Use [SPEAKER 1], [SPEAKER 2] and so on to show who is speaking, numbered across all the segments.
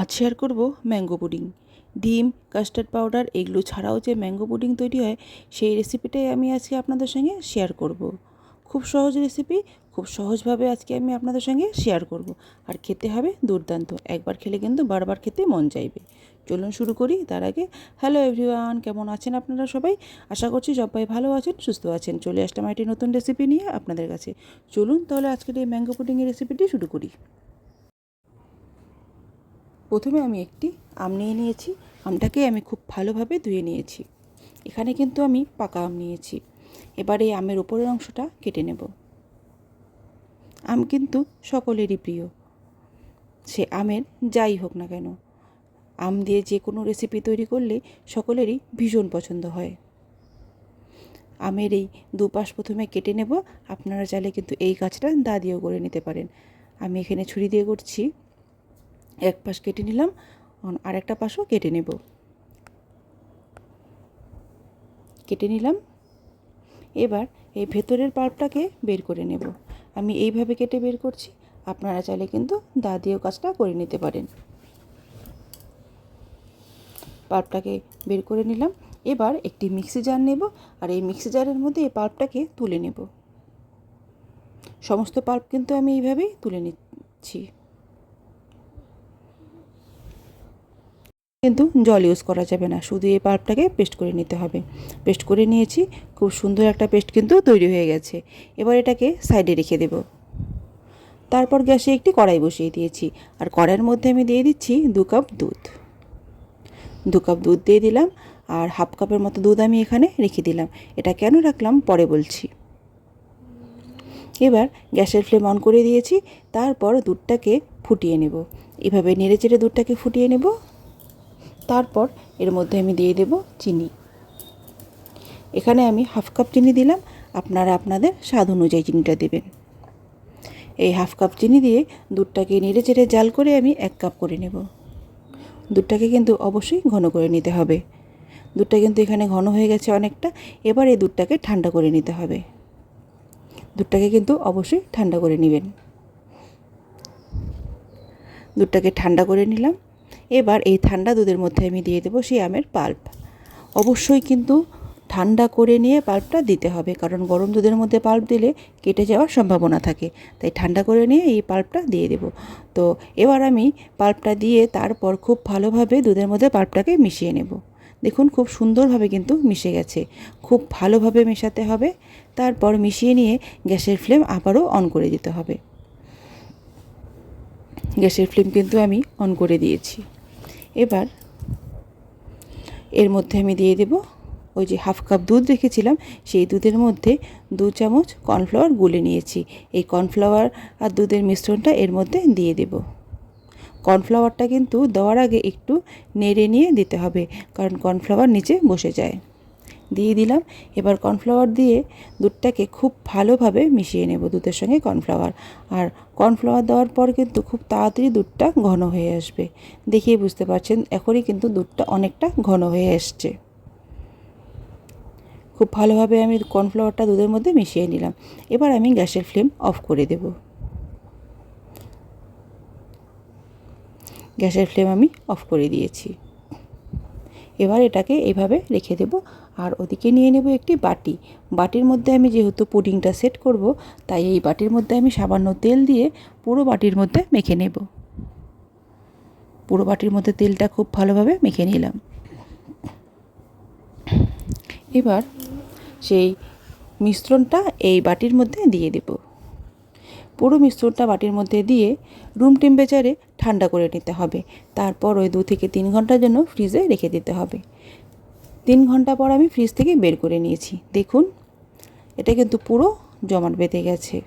[SPEAKER 1] আজ শেয়ার করব mango pudding. ডিম, কাস্টার্ড পাউডার এগুলো ছাড়াও যে ম্যাঙ্গো পুডিং তৈরি হয়, সেই রেসিপিটাই আমি আজকে আপনাদের সঙ্গে শেয়ার করব। খুব সহজ রেসিপি খুব সহজভাবে আজকে আমি আপনাদের সঙ্গে শেয়ার করব। আর খেতে হবে দুর্দান্ত, একবার খেলে কিন্তু বারবার খেতে মন চাইবে। চলুন শুরু করি, তার আগে হ্যালো এভরিওয়ান কেমন আছেন আপনারা সবাই? আশা করছি সবাই ভালো আছেন, সুস্থ আছেন। চলে আসলাম একটি নতুন রেসিপি নিয়ে আপনাদের কাছে। চলুন তাহলে আজকের এই ম্যাঙ্গো পুডিংয়ের রেসিপিটি শুরু করি। প্রথমে আমি একটি আম নিয়ে নিয়েছি। আমটাকে আমি খুব ভালোভাবে ধুয়ে নিয়েছি। এখানে কিন্তু আমি পাকা আম নিয়েছি। এবার এই আমের উপরের অংশটা কেটে নেব। আম কিন্তু সকলেরই প্রিয়। সে আমের যাই হোক না কেন, আম দিয়ে যে কোনো রেসিপি তৈরি করলে সকলেরই ভীষণ পছন্দ হয়। আমের এই দুপাশ প্রথমে কেটে নেব। আপনারা চাইলে কিন্তু এই কাজটা দা দিয়েও করে নিতে পারেন। আমি এখানে ছুরি দিয়ে করছি। এক পাশ কেটে নিলাম আর একটা পাশও কেটে নেব। কেটে নিলাম। এবার এই ভেতরের পাল্পটাকে বের করে নেব। আমি এইভাবে কেটে বের করছি, আপনারা চাইলে কিন্তু দা দিয়েও কাজটা করে নিতে পারেন। পাল্পটাকে বের করে নিলাম। এবার একটি মিক্সি জার নেব আর এই মিক্সি জারের মধ্যে এই পাল্পটাকে তুলে নেব। সমস্ত পাল্প কিন্তু আমি এইভাবেই তুলে নিচ্ছি। কিন্তু জল ইউজ করা যাবে না। শুধু এই পাল্পটাকে পেস্ট করে নিতে হবে। পেস্ট করে নিয়েছি, খুব সুন্দর একটা পেস্ট কিন্তু তৈরি হয়ে গেছে। এবার এটাকে সাইডে রেখে দেব। তারপর গ্যাসে একটি কড়াই বসিয়ে দিয়েছি। আর কড়াইয়ের মধ্যে আমি দিয়ে দিচ্ছি দু কাপ দুধ। দু কাপ দুধ দিয়ে দিলাম, আর হাফ কাপের মতো দুধ আমি এখানে রেখে দিলাম। এটা কেন রাখলাম পরে বলছি। এবার গ্যাসের ফ্লেম অন করে দিয়েছি, তারপর দুধটাকে ফুটিয়ে নেব। এভাবে নেড়ে চেড়ে দুধটাকে ফুটিয়ে নেব। তারপর এর মধ্যে আমি দিয়ে দেব চিনি। এখানে আমি হাফ কাপ চিনি দিলাম, আপনারা আপনাদের স্বাদ অনুযায়ী চিনিটা দেবেন। এই হাফ কাপ চিনি দিয়ে দুধটাকে নেড়ে চেড়ে জাল করে আমি এক কাপ করে নেব। দুধটাকে কিন্তু অবশ্যই ঘন করে নিতে হবে। দুধটা কিন্তু এখানে ঘন হয়ে গেছে অনেকটা, এবার এই দুধটাকে ঠান্ডা করে নিতে হবে। দুধটাকে কিন্তু অবশ্যই ঠান্ডা করে নেবেন। দুধটাকে ঠান্ডা করে নিলাম। এবার এই ঠান্ডা দুধের মধ্যে আমি দিয়ে দেবো সেই আমের পাল্প। অবশ্যই কিন্তু ঠান্ডা করে নিয়ে পাল্পটা দিতে হবে, কারণ গরম দুধের মধ্যে পাল্প দিলে কেটে যাওয়ার সম্ভাবনা থাকে। তাই ঠান্ডা করে নিয়ে এই পাল্পটা দিয়ে দেব। তো এবার আমি পাল্পটা দিয়ে তারপর খুব ভালোভাবে দুধের মধ্যে পাল্পটাকে মিশিয়ে নেব। দেখুন খুব সুন্দরভাবে কিন্তু মিশে গেছে। খুব ভালোভাবে মেশাতে হবে। তারপর মিশিয়ে নিয়ে গ্যাসের ফ্লেম আবারও অন করে দিতে হবে। গ্যাসের ফ্লেম কিন্তু আমি অন করে দিয়েছি। এবার এর মধ্যে আমি দিয়ে দেব ওই যে হাফ কাপ দুধ রেখেছিলাম, সেই দুধের মধ্যে দু চামচ কর্নফ্লাওয়ার গুলে নিয়েছি। এই কর্নফ্লাওয়ার আর দুধের মিশ্রণটা এর মধ্যে দিয়ে দেব। কর্নফ্লাওয়ারটা কিন্তু দেওয়ার আগে একটু নেড়ে নিয়ে দিতে হবে, কারণ কর্নফ্লাওয়ার নিচে বসে যায়। দিয়ে দিলাম। এবার কর্নফ্লাওয়ার দিয়ে দুধটাকে খুব ভালোভাবে মিশিয়ে নেব দুধের সঙ্গে কর্নফ্লাওয়ার। আর কর্নফ্লাওয়ার দেওয়ার পর কিন্তু খুব তাড়াতাড়ি দুধটা ঘন হয়ে আসবে। দেখিয়ে বুঝতে পারছেন, এখনই কিন্তু দুধটা অনেকটা ঘন হয়ে আসছে। খুব ভালোভাবে আমি কর্নফ্লাওয়ারটা দুধের মধ্যে মিশিয়ে নিলাম। এবার আমি গ্যাসের ফ্লেম অফ করে দেব। গ্যাসের ফ্লেম আমি অফ করে দিয়েছি। এবার এটাকে এইভাবে রেখে দেব। আর ওদিকে নিয়ে নেব একটি বাটি। বাটির মধ্যে আমি যেহেতু পুডিংটা সেট করব, তাই এই বাটির মধ্যে আমি সামান্য তেল দিয়ে পুরো বাটির মধ্যে মেখে নেব। পুরো বাটির মধ্যে তেলটা খুব ভালোভাবে মেখে নিলাম। এবার সেই মিশ্রণটা এই বাটির মধ্যে দিয়ে দেব। পুরো মিশ্রণটা বাটির মধ্যে দিয়ে রুম টেম্পারেচারে ঠান্ডা করে নিতে হবে। তারপর ওই দু থেকে তিন ঘণ্টার জন্য ফ্রিজে রেখে দিতে হবে। তিন ঘণ্টা পর আমি ফ্রিজ থেকে বের করে নিয়েছি। দেখুন, এটা কিন্তু পুরো জমাট বেঁধে গেছে।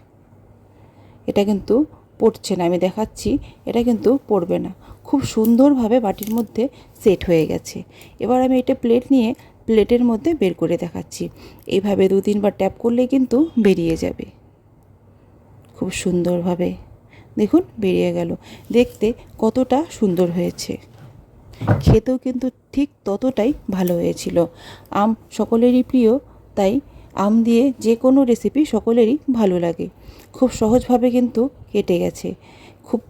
[SPEAKER 1] এটা কিন্তু পড়ছে না, আমি দেখাচ্ছি, এটা কিন্তু পড়বে না। খুব সুন্দরভাবে বাটির মধ্যে সেট হয়ে গেছে। এবার আমি এটা প্লেট নিয়ে প্লেটের মধ্যে বের করে দেখাচ্ছি। এইভাবে দু তিনবার ট্যাপ করলে কিন্তু বেরিয়ে যাবে। খুব সুন্দরভাবে, দেখুন, বেরিয়ে গেল। দেখতে কতটা সুন্দর হয়েছে। খেতেও কিন্তু ঠিক ততটাই ভালো হয়েছিল। আম সকলেরই প্রিয়, তাই আম দিয়ে যে কোনো রেসিপি সকলেরই ভালো লাগে। খুব সহজভাবে কিন্তু কেটে গেছে। খুব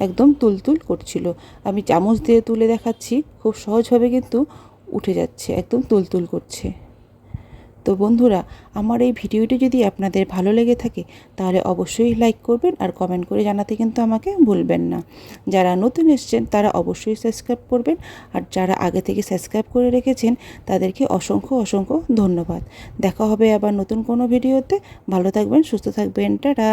[SPEAKER 1] একদম তুলতুল করছিল। আমি চামচ দিয়ে তুলে দেখাচ্ছি, খুব সহজভাবে কিন্তু উঠে যাচ্ছে, একদম তুলতুল করছে। তো বন্ধুরা, আমার এই ভিডিওটি যদি আপনাদের ভালো লেগে থাকে, তাহলে অবশ্যই লাইক করবেন আর কমেন্ট করে জানাতে কিন্তু আমাকে ভুলবেন না। যারা নতুন এসছেন, তারা অবশ্যই সাবস্ক্রাইব করবেন আর যারা আগে থেকে সাবস্ক্রাইব করে রেখেছেন, তাদেরকে অসংখ্য অসংখ্য ধন্যবাদ। দেখা হবে আবার নতুন কোনো ভিডিওতে। ভালো থাকবেন, সুস্থ থাকবেন, টাটা!